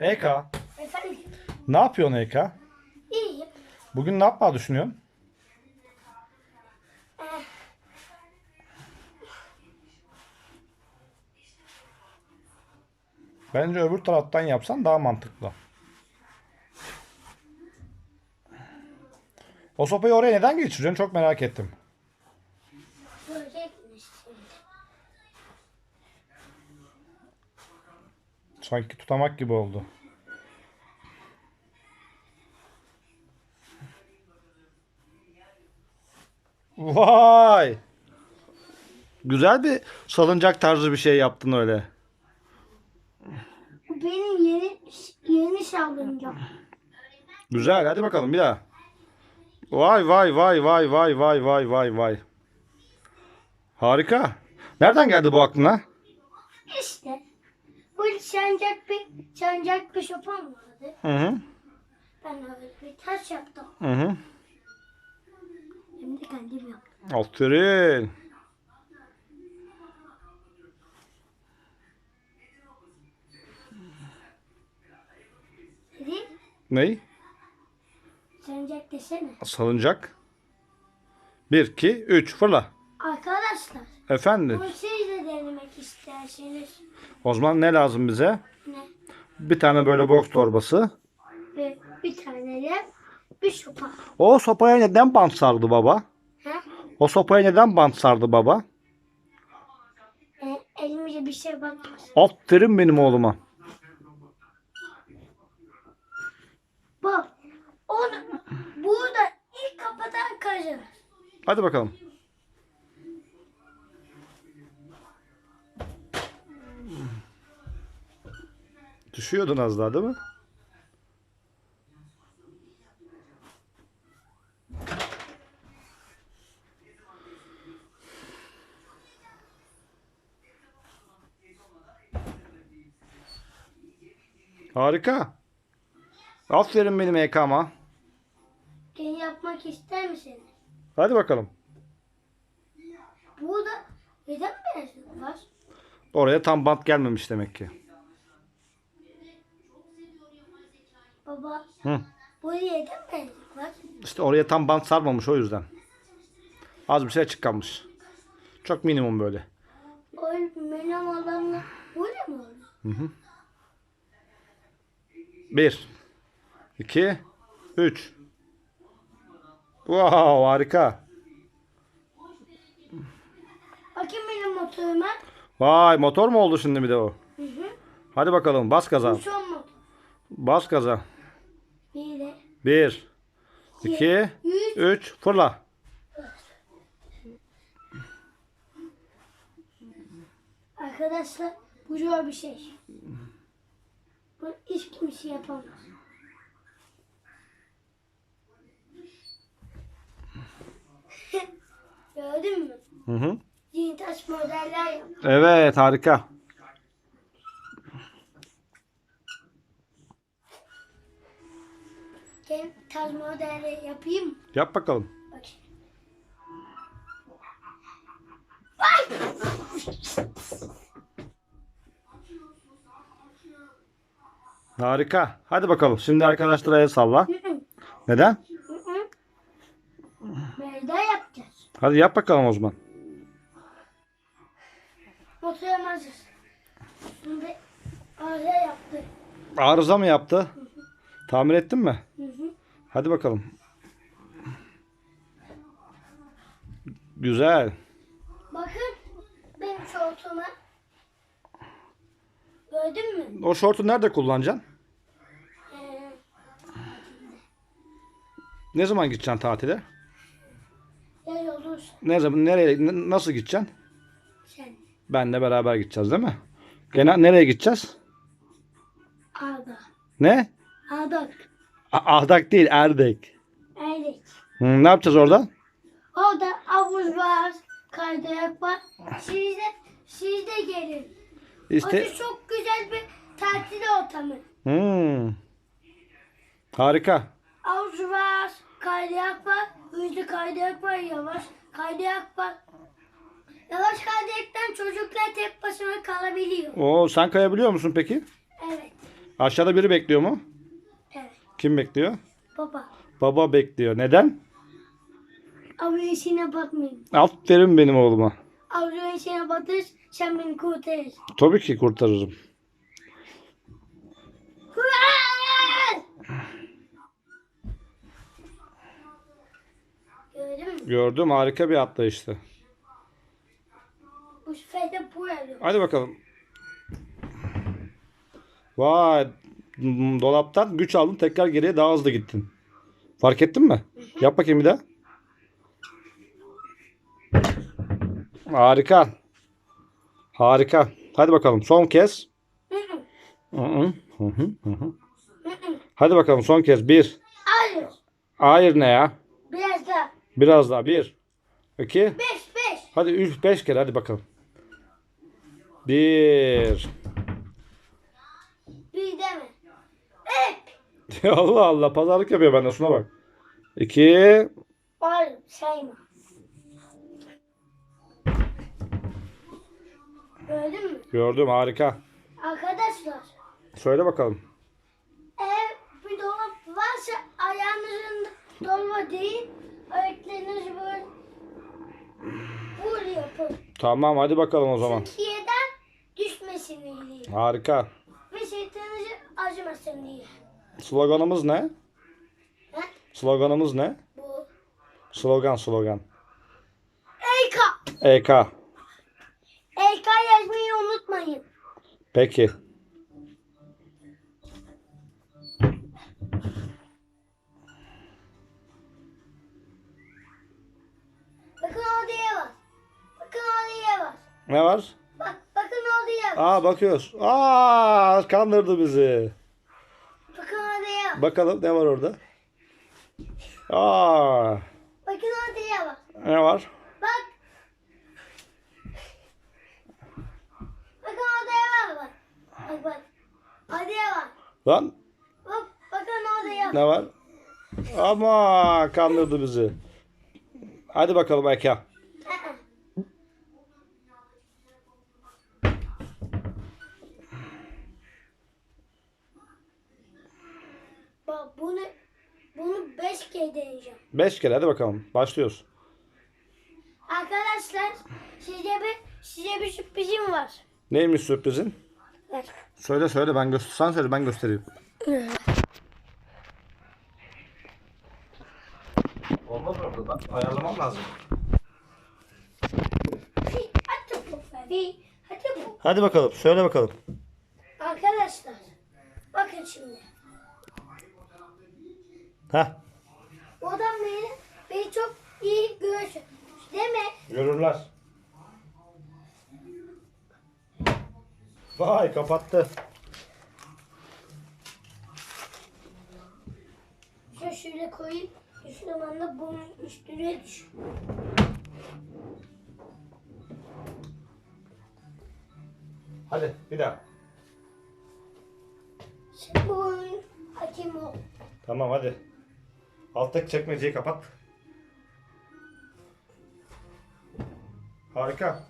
Eka. Efendim Ne yapıyorsun Eka? iyiyim. Bugün ne yapmayı düşünüyorsun? Eh, Bence öbür taraftan yapsan daha mantıklı. O sopayı oraya neden geçiriyorsun? Çok merak ettim. görecekmiş şimdi. Sanki tutamak gibi oldu. Vay! Güzel bir salıncak tarzı bir şey yaptın öyle. Bu benim yeni yeni salıncam. Güzel. Hadi bakalım bir daha. Vay vay vay vay vay vay vay vay vay. Harika. Nereden geldi bu aklına? İşte bu sancak bir sancak bir sopam vardı. Hı hı. Ben öyle bir taş yaptım. Hı hı. Hem de kendim yaptım. Aferin. Dedi Ney? sancak desene. Salıncak. 1, 2, 3 fırla. Arkadaşlar Efendim. bunu siz de denemek isterseniz O zaman ne lazım bize? ne? Bir tane böyle boks torbası. Ve bir tane de bir sopa. O sopaya neden bant sardı baba? Ha? O sopaya neden bant sardı baba? E, elimize bir şey bakmaz. Aferin benim oğluma. Bak onu burada ilk kapatan kazanır. Hadi bakalım. Düşüyordun az daha değil mi? Harika. Aferin benim EK'ma. Sen yapmak ister misiniz? Hadi bakalım. Burada neden beyazlık var? Oraya tam bant gelmemiş demek ki. Baba Hı. burada neden beyazlık var? İşte oraya tam bant sarmamış o yüzden. Az bir şey açık kalmış. Çok minimum böyle. O benim alanla burada mı olur? Bir, iki, üç. Wow harika. Bakayım benim motoruma. Vay motor mu oldu şimdi bir de o? Hı hı. Hadi bakalım bas gaza. Motor. Bas gaza. Bir iki, üç fırla. Arkadaşlar bu zor bir şey. Bu hiç kimse yapamaz. Gördün mü? Hı hı. Yeni taş modeller yap. Evet harika. Taş modelleri yapayım? Yap bakalım. Bak. Harika. Hadi bakalım. Şimdi arkadaşlara el salla. Neden? Böyle yapacağız. Hadi yap bakalım o zaman. Motorum hazır. Şimdi arıza yaptı. Arıza mı yaptı? Tamir ettin mi? Hadi bakalım. Güzel. Bakın benim şortuma. Gördün mü? O şortu nerede kullanacaksın? Ee, Ne zaman gideceksin tatile? yaz olursa Ne zaman nereye nasıl gideceksin? sen Benle beraber gideceğiz değil mi? Gene nereye gideceğiz? Arda. Ne? Ardak. Ahdak değil, Erdek. Evet. Hı, ne yapacağız orada? Orada havuz var. Kaydırak var. Siz de, siz de gelin. İşte Orası çok güzel bir tatil ortamı. Hmm. Harika. Havuz var. Kaydırak var. Hızlı kaydırak var. Yavaş kaydırak var. Yavaş kaydıraktan çocuklar tek başına kalabiliyor. O sen kayabiliyor musun peki? Evet. Aşağıda biri bekliyor mu? Kim bekliyor? Baba. Baba bekliyor. Neden? Avru işine bakmayayım. Aferin benim oğluma. Avru işine batır, sen beni kurtarır. Tabii ki kurtarırım. Kurtar! Gördün mü? Gördüm harika bir atlayıştı. Bu sefer de bu yapıyor. Hadi bakalım. Vay. M- Dolaptan güç aldın tekrar geriye daha hızlı gittin. Fark ettin mi? Yap bakayım bir daha. Harika. Harika. Hadi bakalım son kez. Hadi bakalım son kez. Bir. Hayır. Hayır ne ya? Biraz daha. Biraz daha. Bir. İki. Beş, beş. Hadi üç, beş kere hadi bakalım. Bir deme. Hep. Allah Allah pazarlık yapıyor benden şuna bak. İki. Hayır, sayma. Gördün mü? Gördüm harika. Arkadaşlar, Söyle bakalım. eğer bir dolap varsa ayağınızın dolma değil, ayaklarınızı böyle böyle yapın. Tamam hadi bakalım o zaman. Kiyeden düşmesin diye. Harika. Ve şeytanınızı acımasın diye. Sloganımız ne? Ha? Sloganımız ne? Bu. Slogan slogan. Eyka. EK. Eyka yazmayı unutmayın. Peki. Bakın odaya var. Bakın odaya var. Ne var? Bak, bakın odaya var. Aa bakıyoruz. Aa kandırdı bizi. Bakalım ne var orada? Aa Bakın odaya var. ne var? Bak. Bakın odaya var bak. Bak bak. Odaya var. Lan Bak bakın odaya var. ne var? Ama kandırdı bizi. Hadi bakalım EK. Aa. Bak bunu bunu beş kere deneyeceğim. Beş kere hadi bakalım. Başlıyoruz. Arkadaşlar size bir size bir sürprizim var. Neymiş sürprizin? Ver. Söyle söyle ben göster. Sen söyle ben göstereyim. Olmaz orada da. Ayarlamam lazım. Hadi bu. Hadi bu. Hadi bakalım. Söyle bakalım. Arkadaşlar bakın şimdi. Heh. Bu adam beni, beni çok iyi görüyor. Değil mi? Görürler. Vay kapattı. Şöyle şöyle koyayım. Düştüğüm anda bunun üstüne düş. Hadi bir daha. Şimdi bu oyun hakim ol. Tamam hadi. Alttaki çekmeceyi kapat. Harika.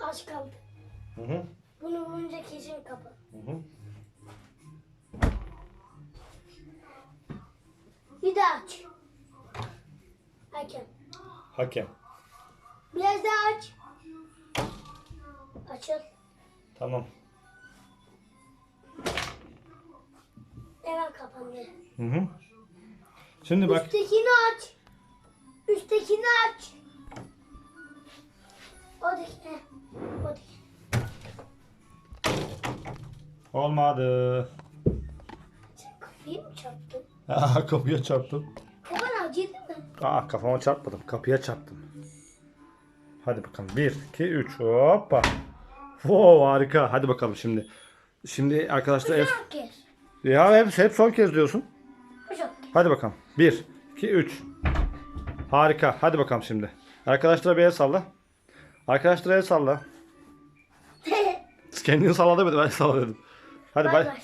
Az kaldı. Hı hı. Bunu vurunca kesin kapat. Hı hı. Bir daha aç. Hakem. Hakem. Biraz daha aç. Açıl. Tamam. Hemen kapandı. Hı hı. Şimdi bak. Üsttekini aç. Üsttekini aç. Heh, Oradaki. Olmadı. Sen kafayı mı çarptın? Aa, kapıya çarptım. Kafan acıdı mı? Aa kafama çarpmadım. Kapıya çarptım. Hadi bakalım. 1, 2, 3. Hoppa. Oo harika. Hadi bakalım şimdi. Şimdi arkadaşlar ev... Kez. Ya hep, hep son kez diyorsun. Bu çok. Hadi bakalım. 1, 2, 3. Harika. Hadi bakalım şimdi. Arkadaşlara bir el salla. Arkadaşlara el salla. Kendini salla demedim. Ben salla dedim. Hadi Bay bay. bay.